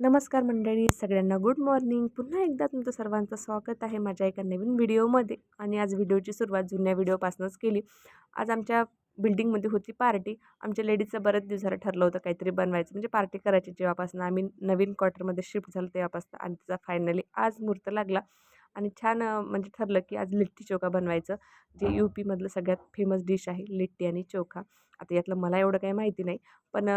नमस्कार मंडळी सगळ्यांना गुड मॉर्निंग पुन्हा एकदा तुमचं सर्वांचं स्वागत आहे माझ्या एका नवीन व्हिडिओमध्ये आणि आज व्हिडिओची सुरुवात जुन्या व्हिडिओपासूनच केली. आज आमच्या बिल्डिंगमध्ये होती पार्टी आमच्या लेडीजचं बरेच दिवसाला ठरलं होतं काहीतरी बनवायचं. म्हणजे पार्टी करायची जेव्हापासून. आम्ही नवीन क्वार्टरमध्ये शिफ्ट झालो तेव्हापासून. आणि तिचा फायनली आज मुहूर्त लागला. आणि छान म्हणजे ठरलं की आज लिट्टी चोखा बनवायचं. जे यू पीमधलं सगळ्यात फेमस डिश आहे लिट्टी आणि चोखा. आता यातलं मला एवढं काही माहिती नाही. पण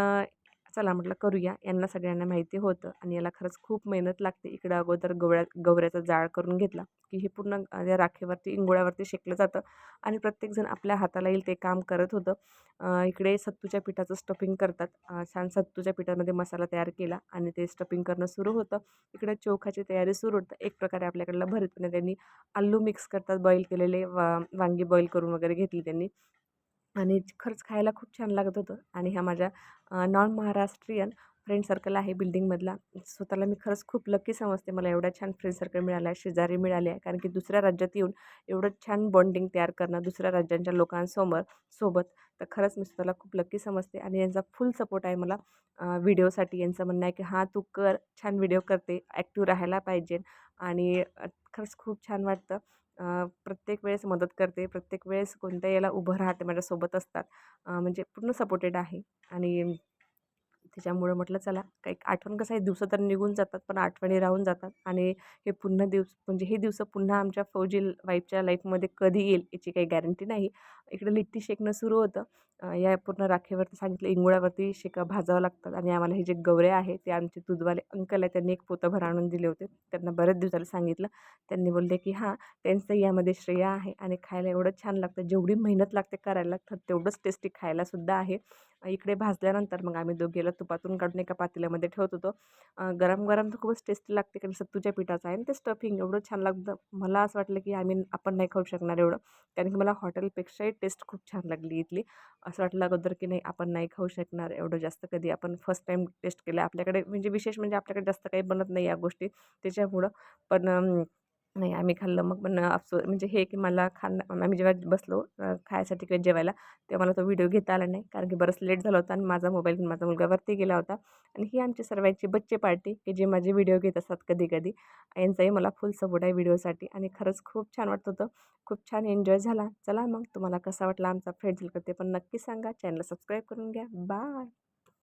चला म्हटलं करूया. यांना सगळ्यांना माहिती होतं आणि याला खरंच खूप मेहनत लागते. इकडं अगोदर गवळ्या गवऱ्याचा जाळ करून घेतला की हे पूर्ण या राखेवरती इंगोळ्यावरती शेकलं जातं आणि प्रत्येकजण आपल्या हाताला येईल ते काम करत होतं. इकडे सत्तूच्या पिठाचं स्टफिंग करतात. छान सत्तूच्या पिठामध्ये मसाला तयार केला आणि ते स्टफिंग करणं सुरू होतं. इकडे चोखाची तयारी सुरू होतं. एक प्रकारे आपल्याकडलं भरतपणे त्यांनी आलू मिक्स करतात बॉईल केलेले वा वांगी बॉईल करून वगैरे घेतली त्यांनी. आणि खरंच खायला खूप छान लागत होतं. आणि ह्या माझ्या नॉन महाराष्ट्रीयन फ्रेंड सर्कल आहे बिल्डिंगमधला स्वतःला मी खरंच खूप लकी समजते. मला एवढा छान फ्रेंड सर्कल मिळाला आहे शेजारी मिळाले आहे कारण की दुसऱ्या राज्यात येऊन एवढं छान बॉन्डिंग तयार करणं दुसऱ्या राज्यांच्या लोकांसमोर सोबत तर खरंच मी स्वतःला खूप लकी समजते. आणि यांचा फुल सपोर्ट आहे मला व्हिडिओसाठी यांचं म्हणणं आहे की हां तू कर. छान व्हिडिओ करते. ॲक्टिव्ह राहायला पाहिजे. आणि खरंच खूप छान वाटतं. प्रत्येक वेळेस मदत करते. प्रत्येक वेळेस कोणत्या याला उभं राहते माझ्यासोबत असतात. म्हणजे पूर्ण सपोर्टेड आहे. आणि त्याच्यामुळं म्हटलं चला काही आठवण कसं आहे दिवसं तर निघून जातात पण आठवणी राहून जातात. आणि हे पुन्हा दिवस म्हणजे हे दिवस पुन्हा आमच्या फौजी वाईफच्या लाईफमध्ये कधी येईल याची काही गॅरंटी नाही. इकडे लिट्टी शेकणं सुरू होतं. या पूर्ण राखेवरती सांगितलं इंगोळ्यावरती शेका भाजावं लागतात आणि आम्हाला हे जे गवरे आहे ते आमचे दूधवाले अंकल आहे त्यांनी एक पोतंभर आणून दिले होते. त्यांना बऱ्याच दिवसाला सांगितलं. त्यांनी बोलले की हां त्यांचं यामध्ये श्रेय आहे आणि खायला एवढं छान लागतं जेवढी मेहनत लागते करायला तर तेवढंच टेस्टी खायलासुद्धा आहे. इकडे भाजल्यानंतर मग आम्ही दोघेला तुपातून काढून एका पातेल्यामध्ये ठेवत होतो. गरम गरम तर खूपच टेस्टी लागते कारण सत्तूच्या पिठाचं आहे आणि ते स्टफिंग एवढं छान लागतं. मला असं वाटलं की आम्ही आपण नाही खाऊ शकणार एवढं. कारण की मला हॉटेलपेक्षाही टेस्ट खूप छान लागली इथली. असं वाटलं अगोदर की नाही आपण नाही खाऊ शकणार एवढं जास्त कधी. आपण फर्स्ट टाईम टेस्ट केलं. आपल्याकडे म्हणजे विशेष म्हणजे आपल्याकडे जास्त काही बनत नाही या गोष्टी त्याच्यामुळं. पण नाही आम्ही खाल्लं. मग पण अफसो म्हणजे हे की मला खाणं आम्ही जेव्हा बसलो खायसाठी किंवा जेवायला तेव्हा मला तो व्हिडिओ घेता आला नाही. कारण की बरंच लेट झाला होता आणि माझा मोबाईल घेऊन माझा मुलगा वरती गेला होता. आणि ही आमची सर्वांची बच्चे पार्टी की जे माझे व्हिडिओ घेत असतात कधी कधी यांचाही मला फुल सपोर्ट आहे व्हिडिओसाठी आणि खरंच खूप छान वाटत होतं. खूप छान एन्जॉय झाला. चला मग तुम्हाला कसा वाटला आमचा फ्रेंड ते पण नक्की सांगा. चॅनल सबस्क्राईब करून घ्या. बाय!